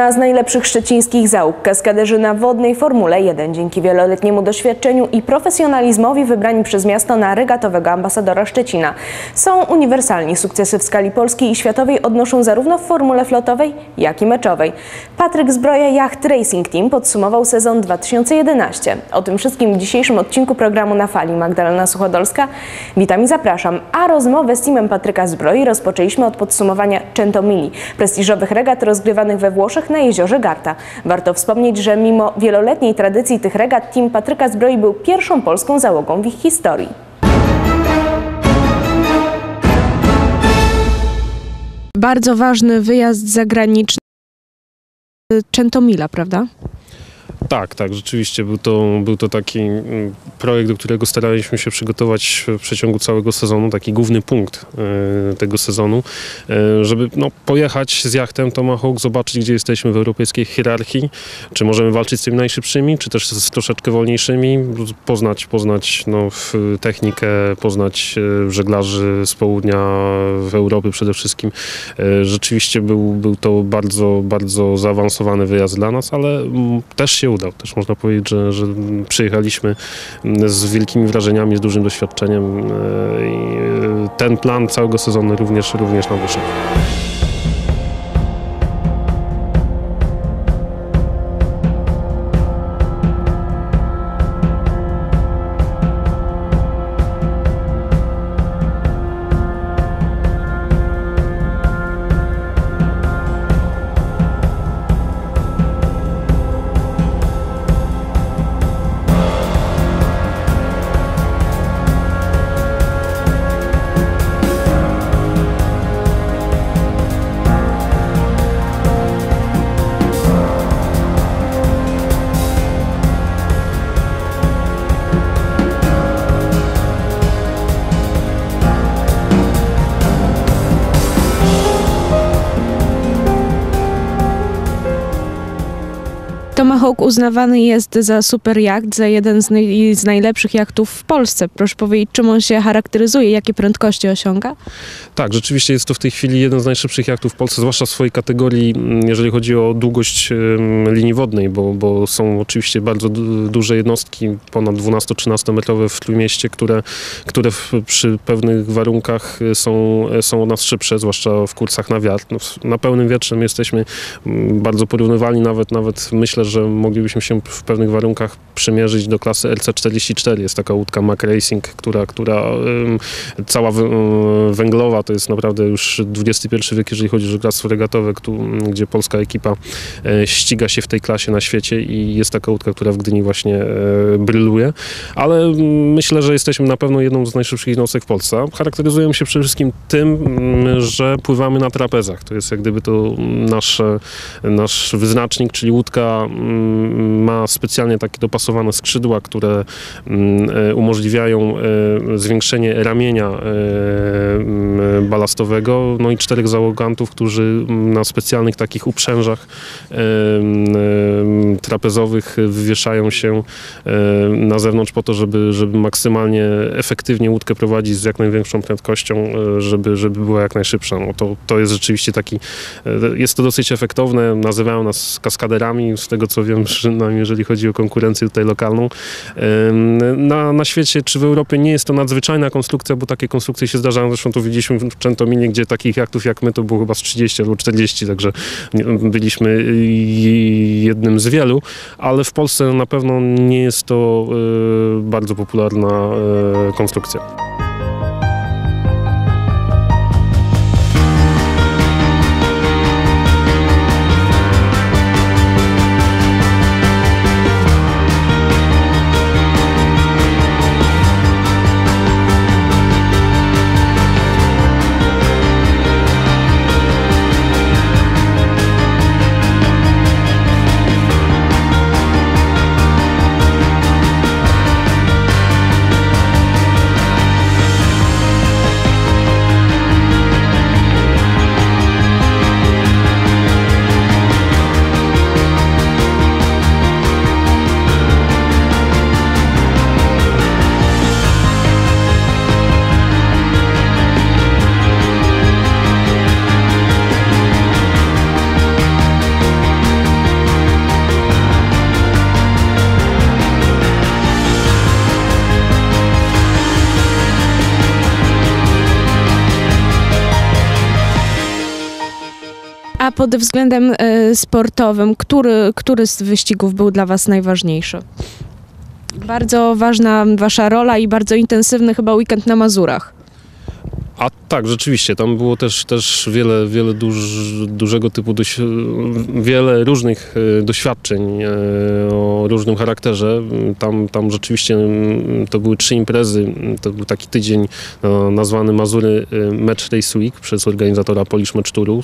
Jedna z najlepszych szczecińskich załóg, kaskaderzy na wodnej Formule 1. Dzięki wieloletniemu doświadczeniu i profesjonalizmowi wybrani przez miasto na regatowego ambasadora Szczecina. Są uniwersalni. Sukcesy w skali polskiej i światowej odnoszą zarówno w formule flotowej, jak i meczowej. Patryk Zbroja Yacht Racing Team podsumował sezon 2011. O tym wszystkim w dzisiejszym odcinku programu na fali. Magdalena Suchodolska. Witam i zapraszam. A rozmowę z teamem Patryka Zbroi rozpoczęliśmy od podsumowania Centomili, prestiżowych regat rozgrywanych we Włoszech na jeziorze Garta. Warto wspomnieć, że mimo wieloletniej tradycji tych regat, team Patryka Zbroi był pierwszą polską załogą w ich historii. Bardzo ważny wyjazd zagraniczny Centomila, prawda? Tak, tak, rzeczywiście był to, był to taki mm, projekt, do którego staraliśmy się przygotować w przeciągu całego sezonu, taki główny punkt e, tego sezonu, e, żeby no, pojechać z jachtem Tomahawk, zobaczyć, gdzie jesteśmy w europejskiej hierarchii, czy możemy walczyć z tymi najszybszymi, czy też z troszeczkę wolniejszymi, poznać, poznać no, technikę, poznać e, żeglarzy z południa w Europy przede wszystkim. Rzeczywiście był, był to bardzo, bardzo zaawansowany wyjazd dla nas, ale też się udał. Też można powiedzieć, że, że przyjechaliśmy z wielkimi wrażeniami, z dużym doświadczeniem e, i e, ten plan całego sezonu również, również nam wyszedł. Tomahawk uznawany jest za super jacht, za jeden z, naj, z, najlepszych jachtów w Polsce. Proszę powiedzieć, czym on się charakteryzuje, jakie prędkości osiąga? Tak, rzeczywiście jest to w tej chwili jeden z najszybszych jachtów w Polsce, zwłaszcza w swojej kategorii, mm, jeżeli chodzi o długość linii wodnej, bo, bo są oczywiście bardzo duże jednostki, ponad 12-13 metrowe w Trójmieście, które, które w, przy pewnych warunkach są, są od nas szybsze, zwłaszcza w kursach na wiatr. No, na pełnym wietrze my jesteśmy mm, bardzo porównywalni, nawet, nawet myślę, że moglibyśmy się w pewnych warunkach przymierzyć do klasy LC44. Jest taka łódka Mac Racing, która, która cała węglowa, to jest naprawdę już XXI wiek, jeżeli chodzi o żeglarstwo regatowe, gdzie polska ekipa e, ściga się w tej klasie na świecie i jest taka łódka, która w Gdyni właśnie e, bryluje. Ale myślę, że jesteśmy na pewno jedną z najszybszych jednostek w Polsce. Charakteryzujemy się przede wszystkim tym, że pływamy na trapezach. To jest jak gdyby to nasz, nasz wyznacznik, czyli łódka ma specjalnie takie dopasowane skrzydła, które mm, e, umożliwiają e, zwiększenie ramienia e, mm, balastowego, no i czterech załogantów, którzy na specjalnych takich uprzężach trapezowych wywieszają się na zewnątrz po to, żeby, żeby maksymalnie efektywnie łódkę prowadzić z jak największą prędkością, żeby, żeby była jak najszybsza. No to, to jest rzeczywiście taki, jest to dosyć efektowne, nazywają nas kaskaderami, z tego co wiem, przynajmniej jeżeli chodzi o konkurencję tutaj lokalną. Na, na świecie czy w Europie nie jest to nadzwyczajna konstrukcja, bo takie konstrukcje się zdarzają. Zresztą tu widzieliśmy w Centominie, gdzie takich jachtów jak my to było chyba z 30 albo 40, także byliśmy jednym z wielu, ale w Polsce na pewno nie jest to e, bardzo popularna e, konstrukcja. Pod względem e, sportowym, który, który z wyścigów był dla Was najważniejszy? Bardzo ważna Wasza rola i bardzo intensywny chyba weekend na Mazurach. A tak, rzeczywiście, tam było też, też wiele, wiele duż, dużego typu, wiele różnych e, doświadczeń e, o różnym charakterze. Tam, tam rzeczywiście to były trzy imprezy. To był taki tydzień e, nazwany Mazury Match Race Week przez organizatora Polish Match Touru.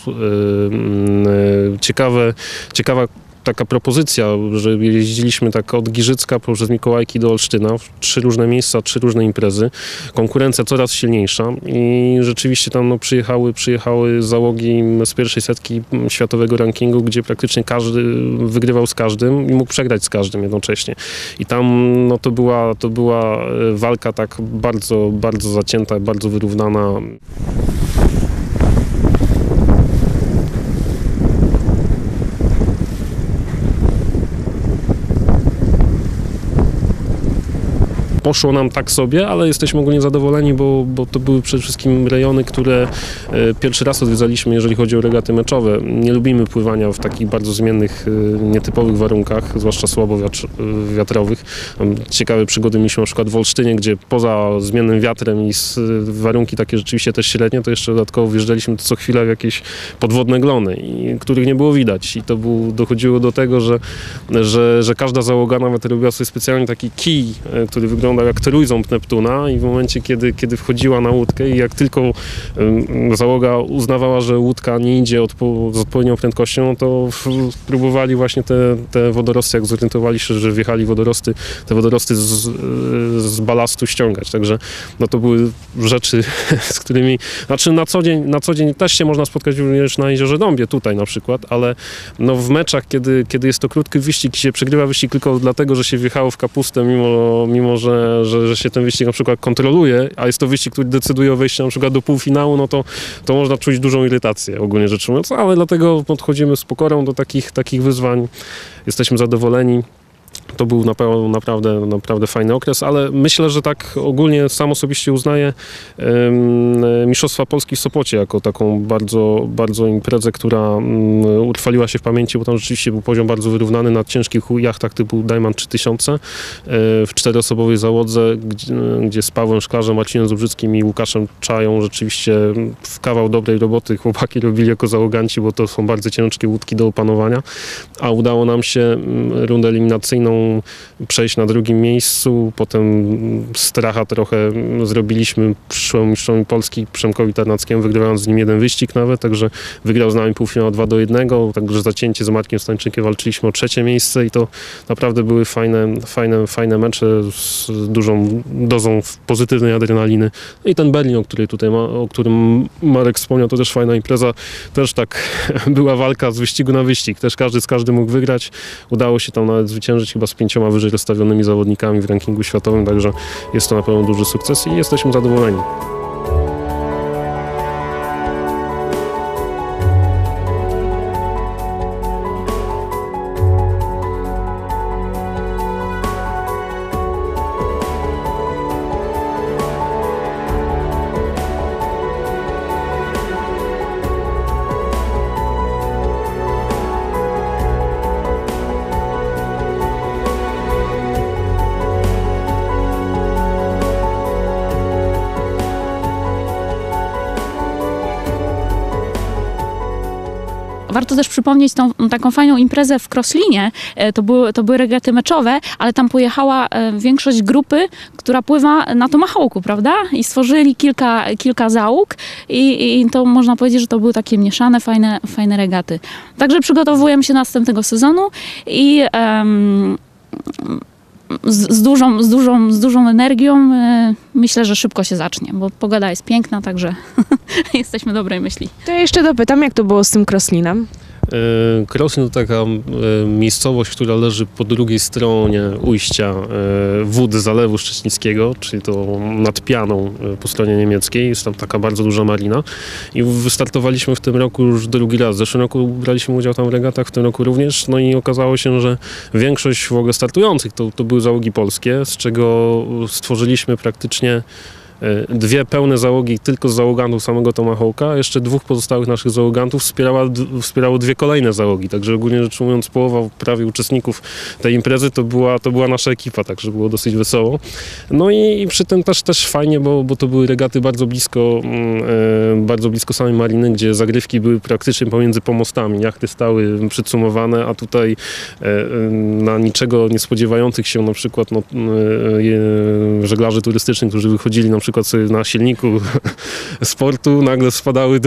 Ciekawe, ciekawa taka propozycja, że jeździliśmy tak od Giżycka poprzez Mikołajki do Olsztyna, trzy różne miejsca, trzy różne imprezy. Konkurencja coraz silniejsza i rzeczywiście tam no, przyjechały, przyjechały załogi z pierwszej setki światowego rankingu, gdzie praktycznie każdy wygrywał z każdym i mógł przegrać z każdym jednocześnie. I tam no, to, była, to była e, walka tak bardzo, bardzo zacięta, bardzo wyrównana. Poszło nam tak sobie, ale jesteśmy ogólnie zadowoleni, bo, bo to były przede wszystkim rejony, które e, pierwszy raz odwiedzaliśmy, jeżeli chodzi o regaty meczowe. Nie lubimy pływania w takich bardzo zmiennych, e, nietypowych warunkach, zwłaszcza słabo e, wiatrowych. Ciekawe przygody mieliśmy na przykład w Olsztynie, gdzie poza zmiennym wiatrem i warunki takie rzeczywiście też średnie, to jeszcze dodatkowo wjeżdżaliśmy co chwilę w jakieś podwodne glony, których nie było widać. I to był, dochodziło do tego, że że, że każda załoga nawet robiła sobie specjalnie taki kij, który wyglądał jak trójząb Neptuna i w momencie, kiedy, kiedy wchodziła na łódkę i jak tylko załoga uznawała, że łódka nie idzie odpo, z odpowiednią prędkością, to próbowali właśnie te, te wodorosty, jak zorientowali się, że wjechali wodorosty, te wodorosty z, z balastu ściągać. Także no to były rzeczy, z którymi, znaczy na co dzień, na co dzień też się można spotkać również na Jeziorze Dąbie, tutaj na przykład, ale no w meczach, kiedy, kiedy jest to krótki wyścig się przegrywa wyścig tylko dlatego, że się wjechało w kapustę, mimo, mimo że, że, że się ten wyścig na przykład kontroluje, a jest to wyścig, który decyduje o wejściu na przykład do półfinału, no to, to można czuć dużą irytację ogólnie rzecz ujmując, ale dlatego podchodzimy z pokorą do takich, takich wyzwań. Jesteśmy zadowoleni. To był naprawdę, naprawdę, fajny okres, ale myślę, że tak ogólnie sam osobiście uznaję Mistrzostwa Polski w Sopocie jako taką bardzo, bardzo imprezę, która mm, utrwaliła się w pamięci, bo tam rzeczywiście był poziom bardzo wyrównany na ciężkich jachtach typu Diamond 3000 e, w czteroosobowej załodze, gdzie, gdzie z Pawłem Szklarzem, Marcinem Zubrzyckim i Łukaszem Czają rzeczywiście w kawał dobrej roboty chłopaki robili jako załoganci, bo to są bardzo ciężkie łódki do opanowania, a udało nam się mm, rundę eliminacyjną przejść na drugim miejscu, potem stracha trochę zrobiliśmy przyszłemu mistrzowi Polski Przemkowi Tarnackiemu, wygrywając z nim jeden wyścig nawet, także wygrał z nami półfinał 2 do 1, także zacięcie z Markiem Stańczykiem walczyliśmy o trzecie miejsce i to naprawdę były fajne, fajne, fajne mecze z dużą dozą pozytywnej adrenaliny. No I ten Berlin, o, której tutaj ma, o którym Marek wspomniał, to też fajna impreza, też tak była walka z wyścigu na wyścig, też każdy z każdym mógł wygrać, udało się tam nawet zwyciężyć chyba z pięcioma wyżej rozstawionymi zawodnikami w rankingu światowym, także jest to na pewno duży sukces i jesteśmy zadowoleni. Warto też przypomnieć tą taką fajną imprezę w Crosslinie. E, To były, to były regaty meczowe, ale tam pojechała e, większość grupy, która pływa na Tomahawku, prawda? I stworzyli kilka, kilka załóg i, i to można powiedzieć, że to były takie mieszane, fajne, fajne regaty. Także przygotowujemy się następnego sezonu i em, z, z, dużą, z, dużą, z dużą energią e, myślę, że szybko się zacznie, bo pogoda jest piękna, także jesteśmy dobrej myśli. To ja jeszcze dopytam, jak to było z tym crosslinem? E, Krosin to taka e, miejscowość, która leży po drugiej stronie ujścia e, wód Zalewu Szczecińskiego, czyli to nad Pianą po stronie niemieckiej. Jest tam taka bardzo duża marina i wystartowaliśmy w tym roku już drugi raz. W zeszłym roku braliśmy udział tam w regatach, w tym roku również. No i okazało się, że większość w ogóle startujących to, to były załogi polskie, z czego stworzyliśmy praktycznie dwie pełne załogi tylko z załogantów samego Tomahawka, a jeszcze dwóch pozostałych naszych załogantów wspierała, wspierało dwie kolejne załogi, także ogólnie rzecz ujmując połowa prawie uczestników tej imprezy to była, to była nasza ekipa, także było dosyć wesoło. No i, i przy tym też, też fajnie, bo, bo to były regaty bardzo blisko, mm, e, bardzo blisko samej mariny, gdzie zagrywki były praktycznie pomiędzy pomostami, jachty stały przycumowane, a tutaj e, e, na niczego nie spodziewających się na przykład no, e, e, żeglarzy turystycznych, którzy wychodzili na przykład sobie na silniku sportu, nagle spadały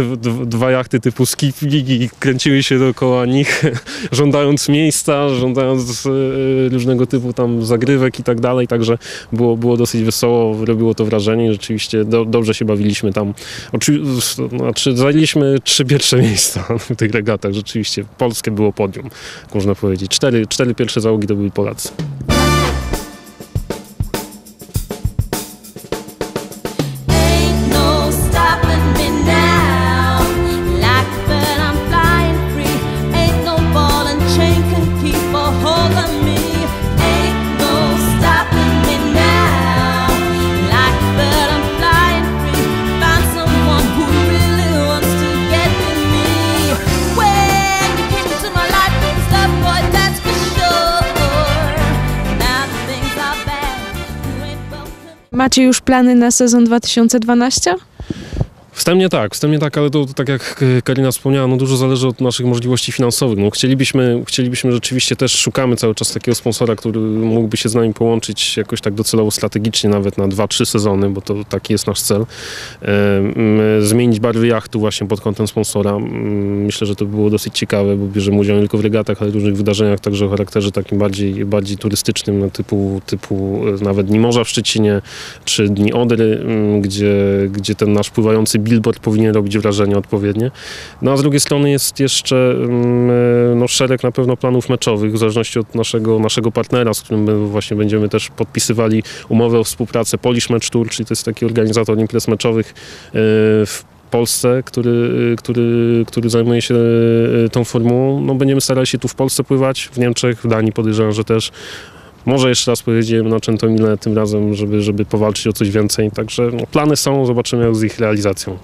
dwa jachty typu skipik i kręciły się dookoła nich, żądając miejsca, żądając e, różnego typu tam zagrywek i tak dalej, także było, było dosyć wesoło, robiło to wrażenie rzeczywiście do, dobrze się bawiliśmy tam. Oczywiście, znaczy zajęliśmy trzy pierwsze miejsca w tych regatach, rzeczywiście polskie było podium, można powiedzieć. Cztery, cztery pierwsze załogi to byli Polacy. Macie już plany na sezon 2012? Wstępnie tak, wstępnie tak, ale to, to tak jak e, Karina wspomniała, no dużo zależy od naszych możliwości finansowych. No chcielibyśmy, chcielibyśmy rzeczywiście też, szukamy cały czas takiego sponsora, który mógłby się z nami połączyć jakoś tak docelowo strategicznie, nawet na 2-3 sezony, bo to taki jest nasz cel. Zmienić barwy jachtu właśnie pod kątem sponsora. Myślę, że to by było dosyć ciekawe, bo bierzemy udział nie tylko w regatach, ale różnych wydarzeniach, także o charakterze takim bardziej, bardziej turystycznym, no, typu, typu e, nawet Dni Morza w Szczecinie, czy Dni Odry, gdzie, gdzie ten nasz pływający billboard powinien robić wrażenie odpowiednie. No a z drugiej strony jest jeszcze mm, e, no, szereg na pewno planów meczowych, w zależności od naszego, naszego partnera, z którym właśnie będziemy też podpisywali umowę o współpracę Polish Match Tour, czyli to jest taki organizator imprez meczowych e, w Polsce, który, który, który zajmuje się e, tą formułą. No, będziemy starali się tu w Polsce pływać, w Niemczech, w Danii podejrzewam, że też. Może jeszcze raz pojedziemy na Czętomile tym razem, żeby, żeby powalczyć o coś więcej. Także no, plany są, zobaczymy jak z ich realizacją.